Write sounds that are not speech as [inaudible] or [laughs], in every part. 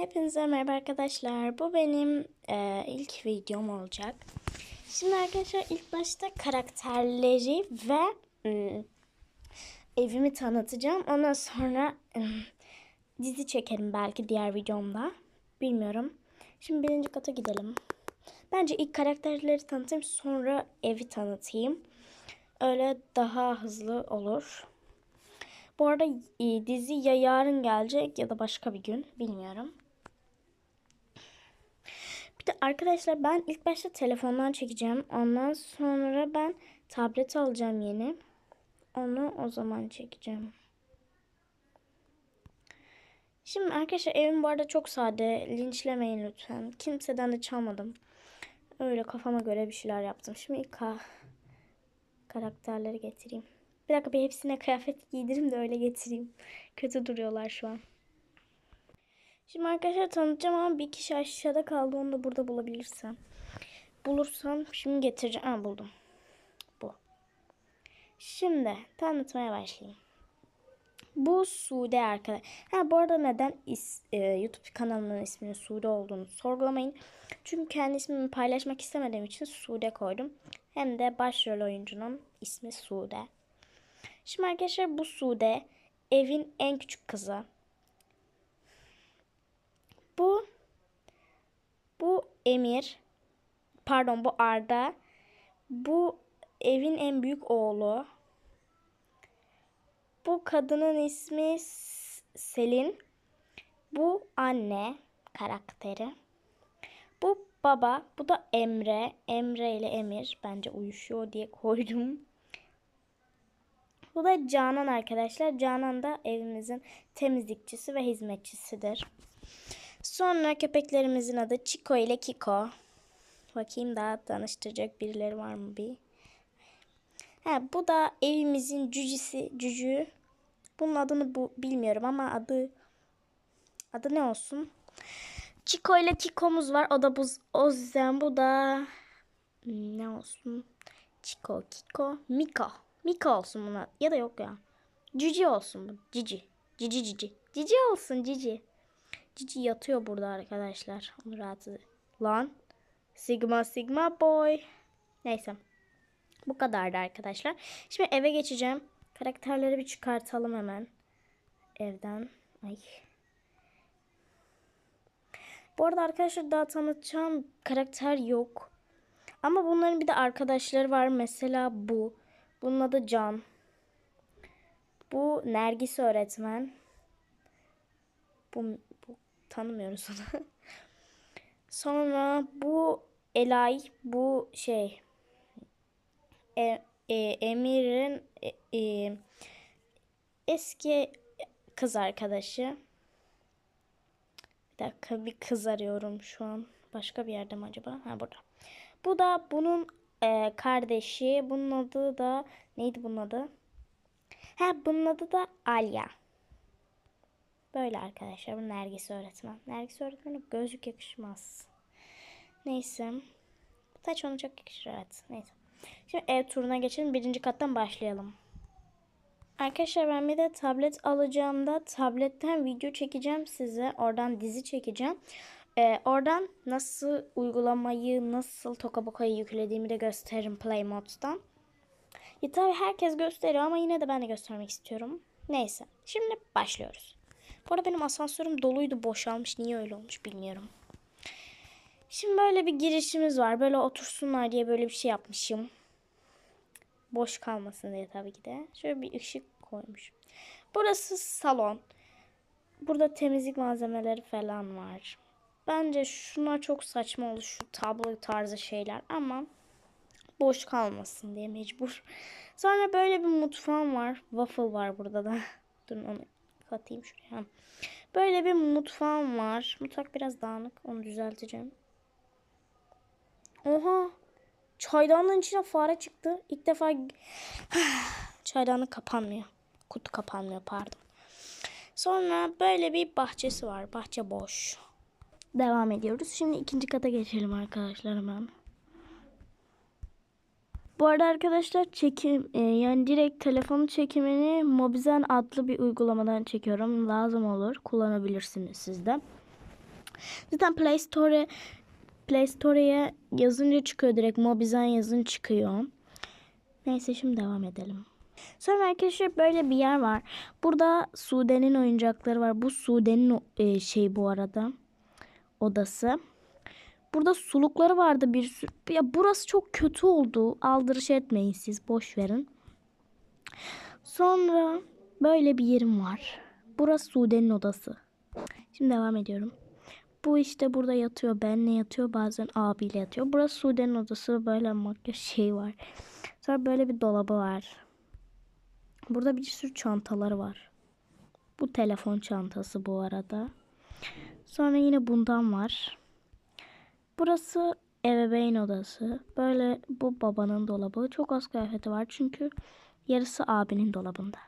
Hepinize merhaba arkadaşlar. Bu benim e, ilk videom olacak. Şimdi arkadaşlar ilk başta karakterleri ve ım, evimi tanıtacağım. Ondan sonra ım, dizi çekerim belki diğer videomda. Bilmiyorum. Şimdi birinci kata gidelim. Bence ilk karakterleri tanıtayım sonra evi tanıtayım. Öyle daha hızlı olur. Bu arada e, dizi ya yarın gelecek ya da başka bir gün bilmiyorum. Bir de arkadaşlar ben ilk başta telefondan çekeceğim. Ondan sonra ben tablet alacağım yeni. Onu o zaman çekeceğim. Şimdi arkadaşlar evim bu arada çok sade. Linçlemeyin lütfen. Kimseden de çalmadım. Öyle kafama göre bir şeyler yaptım. Şimdi ilk ka- karakterleri getireyim. Bir dakika bir hepsine kıyafet giydireyim de öyle getireyim. Kötü duruyorlar şu an. Şimdi arkadaşlar tanıtacağım ama bir kişi aşağıda kaldı. Onu da burada bulabilirsem. Bulursam şimdi getireceğim. Ha buldum. Bu. Şimdi tanıtmaya başlayayım. Bu Sude arkadaş. Ha bu arada neden is, e, YouTube kanalımın isminin Sude olduğunu sorgulamayın. Çünkü kendi ismimi paylaşmak istemediğim için Sude koydum. Hem de başrol oyuncunun ismi Sude. Şimdi arkadaşlar bu Sude evin en küçük kızı. Bu bu Emir. Pardon bu Arda. Bu evin en büyük oğlu. Bu kadının ismi Selin. Bu anne karakteri. Bu baba. Bu da Emre. Emre ile Emir. Bence uyuşuyor diye koydum. Bu da Canan arkadaşlar. Canan da evimizin temizlikçisi ve hizmetçisidir. Sonra köpeklerimizin adı Chico ile Kiko. Bakayım daha tanıştıracak birileri var mı bir. Ha, bu da evimizin cücisi, cücüğü. Bunun adını bu bilmiyorum ama adı adı ne olsun? Chico ile Kiko'muz var. O da bu o yüzden bu da hmm, ne olsun? Chico, Kiko, Miko. Miko olsun buna. Ya da yok ya. Cici olsun bu. Cici. Cici cici. Cici olsun cici. Cici yatıyor burada arkadaşlar. Onu rahatsız. Lan. Sigma Sigma boy. Neyse. Bu kadardı arkadaşlar. Şimdi eve geçeceğim. Karakterleri bir çıkartalım hemen. Evden. Ay. Bu arada arkadaşlar daha tanıtacağım karakter yok. Ama bunların bir de arkadaşları var. Mesela bu. Bunun adı Can. Bu Nergis öğretmen. Bu, tanımıyoruz onu. [laughs] Sonra bu Elay, bu şey e, e, Emir'in e, e, eski kız arkadaşı. Bir dakika bir kız arıyorum şu an. Başka bir yerde mi acaba? Ha burada. Bu da bunun e, kardeşi. Bunun adı da neydi bunun adı? Ha bunun adı da Alya. Böyle arkadaşlar. Bu Nergis öğretmen. Nergis öğretmene gözlük yakışmaz. Neyse. Taç ona çok yakışır evet. Neyse. Şimdi ev turuna geçelim. Birinci kattan başlayalım. Arkadaşlar ben bir de tablet alacağımda tabletten video çekeceğim size. Oradan dizi çekeceğim. Ee, oradan nasıl uygulamayı, nasıl Tokaboka'yı yüklediğimi de gösteririm Play Mode'dan. Ya tabii herkes gösteriyor ama yine de ben de göstermek istiyorum. Neyse. Şimdi başlıyoruz. Bu arada benim asansörüm doluydu boşalmış. Niye öyle olmuş bilmiyorum. Şimdi böyle bir girişimiz var. Böyle otursunlar diye böyle bir şey yapmışım. Boş kalmasın diye tabii ki de. Şöyle bir ışık koymuş. Burası salon. Burada temizlik malzemeleri falan var. Bence şuna çok saçma olur şu tablo tarzı şeyler ama boş kalmasın diye mecbur. [laughs] Sonra böyle bir mutfağım var. Waffle var burada da. [laughs] Durun onu katayım şuraya. Böyle bir mutfağım var. Mutfak biraz dağınık. Onu düzelteceğim. Oha. Çaydanlığın içine fare çıktı. İlk defa [sighs] çaydanlık kapanmıyor. Kutu kapanmıyor pardon. Sonra böyle bir bahçesi var. Bahçe boş. Devam ediyoruz. Şimdi ikinci kata geçelim arkadaşlar hemen. Bu arada arkadaşlar çekim e, yani direkt telefonu çekimini Mobizen adlı bir uygulamadan çekiyorum. Lazım olur. Kullanabilirsiniz siz de. Zaten Play Store Play Store'ya yazınca çıkıyor direkt. Mobizen yazın çıkıyor. Neyse şimdi devam edelim. Sonra arkadaşlar böyle bir yer var. Burada Sude'nin oyuncakları var. Bu Sude'nin e, şey bu arada odası. Burada sulukları vardı bir sürü. Ya burası çok kötü oldu. Aldırış etmeyin siz. Boş verin. Sonra böyle bir yerim var. Burası Sude'nin odası. Şimdi devam ediyorum. Bu işte burada yatıyor. Benle yatıyor. Bazen abiyle yatıyor. Burası Sude'nin odası. Böyle makyaj şey var. Sonra böyle bir dolabı var. Burada bir sürü çantaları var. Bu telefon çantası bu arada. Sonra yine bundan var. Burası ebeveyn odası. Böyle bu babanın dolabı. Çok az kıyafeti var çünkü yarısı abinin dolabında.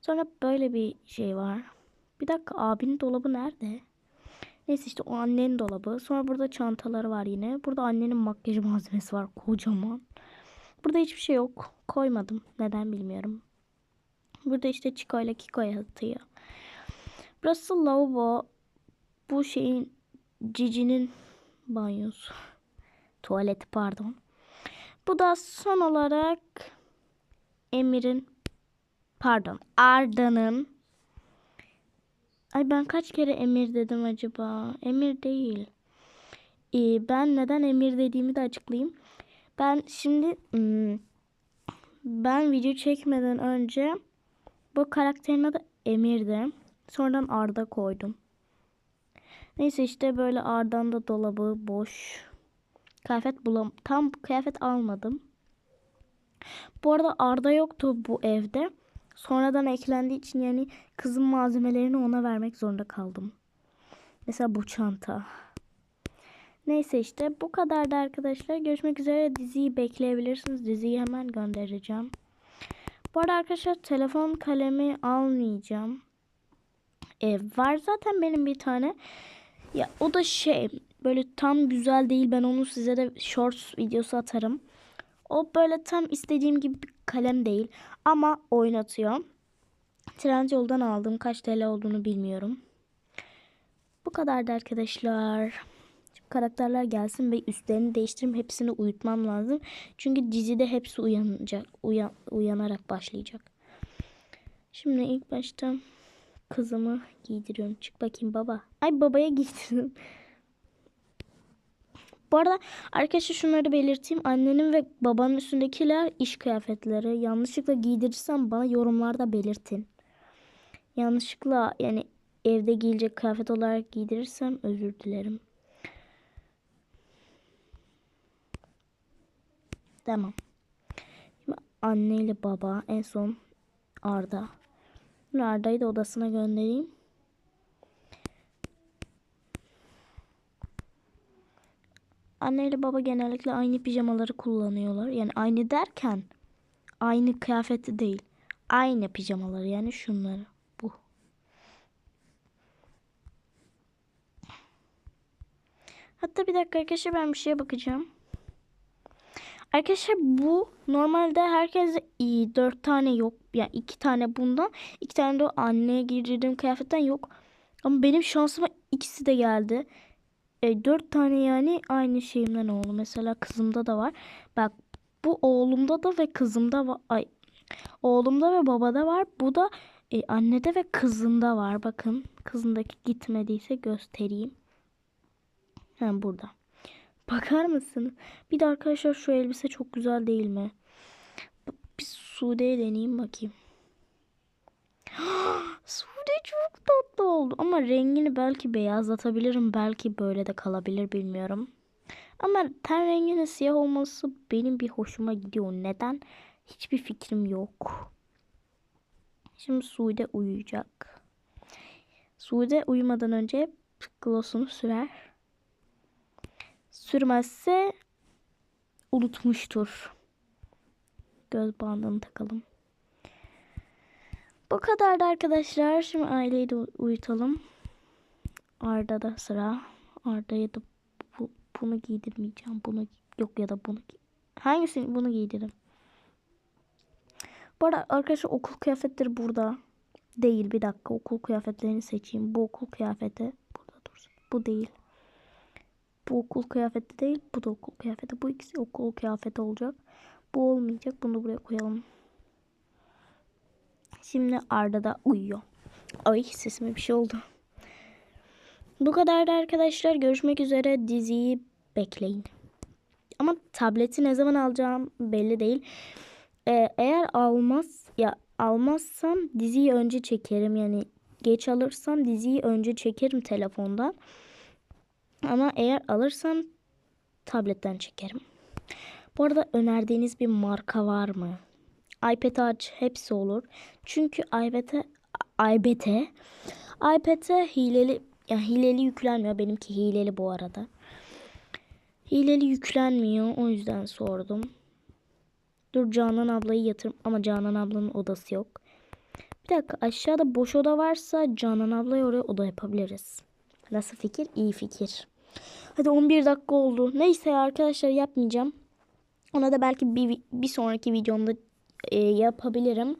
Sonra böyle bir şey var. Bir dakika abinin dolabı nerede? Neyse işte o annenin dolabı. Sonra burada çantaları var yine. Burada annenin makyaj malzemesi var kocaman. Burada hiçbir şey yok. Koymadım. Neden bilmiyorum. Burada işte Chico ile Kiko yatıyor. Burası lavabo. Bu şeyin Cici'nin banyosu. Tuvaleti pardon. Bu da son olarak Emir'in pardon Arda'nın Ay ben kaç kere Emir dedim acaba? Emir değil. Ee, ben neden Emir dediğimi de açıklayayım. Ben şimdi hmm, ben video çekmeden önce bu karakterin adı Emir'di. Sonradan Arda koydum. Neyse işte böyle Arda'nın da dolabı boş. Kıyafet bulam tam kıyafet almadım. Bu arada Arda yoktu bu evde. Sonradan eklendiği için yani kızın malzemelerini ona vermek zorunda kaldım. Mesela bu çanta. Neyse işte bu kadardı arkadaşlar. Görüşmek üzere. Diziyi bekleyebilirsiniz. Diziyi hemen göndereceğim. Bu arada arkadaşlar telefon kalemi almayacağım. E, var zaten benim bir tane. Ya o da şey böyle tam güzel değil. Ben onu size de shorts videosu atarım. O böyle tam istediğim gibi bir kalem değil. Ama oynatıyor. Trendyol'dan aldım. Kaç TL olduğunu bilmiyorum. Bu kadardı arkadaşlar. Şimdi karakterler gelsin ve üstlerini değiştirip hepsini uyutmam lazım. Çünkü dizide hepsi uyanacak. Uyan, uyanarak başlayacak. Şimdi ilk başta kızımı giydiriyorum. Çık bakayım baba. Ay babaya giydirdim. Bu arada arkadaşlar şunları belirteyim. Annenin ve babanın üstündekiler iş kıyafetleri. Yanlışlıkla giydirirsem bana yorumlarda belirtin. Yanlışlıkla yani evde giyilecek kıyafet olarak giydirirsem özür dilerim. Tamam. Şimdi anne ile baba en son Arda. Arda'yı da odasına göndereyim. Anne ile baba genellikle aynı pijamaları kullanıyorlar. Yani aynı derken aynı kıyafeti değil. Aynı pijamaları yani şunları. Bu. Hatta bir dakika arkadaşlar ben bir şeye bakacağım. Arkadaşlar bu normalde herkese iyi dört tane yok. Yani iki tane bundan. iki tane de anneye giydirdiğim kıyafetten yok. Ama benim şansıma ikisi de geldi. E, dört tane yani aynı şeyimden oldu. Mesela kızımda da var. Bak bu oğlumda da ve kızımda var. Ay oğlumda ve babada var. Bu da e, annede ve kızında var. Bakın kızındaki gitmediyse göstereyim. Hem burada. Bakar mısınız? Bir de arkadaşlar şu elbise çok güzel değil mi? Bir Sude'ye deneyeyim bakayım. Sude çok tatlı oldu. Ama rengini belki beyazlatabilirim. Belki böyle de kalabilir bilmiyorum. Ama ten renginin siyah olması benim bir hoşuma gidiyor. Neden? Hiçbir fikrim yok. Şimdi Sude uyuyacak. Sude uyumadan önce glossunu sürer. Sürmezse unutmuştur. Göz bandını takalım. Bu kadardı arkadaşlar. Şimdi aileyi de uyutalım. Arda da sıra. Arda'ya da bu, bunu giydirmeyeceğim. Bunu yok ya da bunu Hangisini bunu giydiririm. Bu arada arkadaşlar okul kıyafetleri burada. Değil bir dakika okul kıyafetlerini seçeyim. Bu okul kıyafeti burada dursun. Bu değil. Bu okul kıyafeti değil. Bu da okul kıyafeti. Bu ikisi okul kıyafeti olacak. Bu olmayacak. Bunu buraya koyalım. Şimdi Arda da uyuyor. Ay sesime bir şey oldu. Bu kadardı arkadaşlar. Görüşmek üzere. Diziyi bekleyin. Ama tableti ne zaman alacağım belli değil. Ee, eğer almaz ya almazsam diziyi önce çekerim. Yani geç alırsam diziyi önce çekerim telefondan. Ama eğer alırsam tabletten çekerim. Bu arada önerdiğiniz bir marka var mı? iPad aç hepsi olur. Çünkü iPad'e iPad'e iPad'e hileli ya hileli yüklenmiyor. Benimki hileli bu arada. Hileli yüklenmiyor. O yüzden sordum. Dur Canan ablayı yatırım ama Canan ablanın odası yok. Bir dakika aşağıda boş oda varsa Canan ablayı oraya oda yapabiliriz. Nasıl fikir? İyi fikir. Hadi 11 dakika oldu. Neyse arkadaşlar yapmayacağım. Ona da belki bir, bir sonraki videomda e, yapabilirim.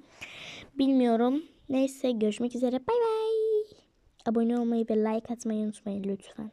Bilmiyorum. Neyse görüşmek üzere. Bay bay. Abone olmayı ve like atmayı unutmayın lütfen.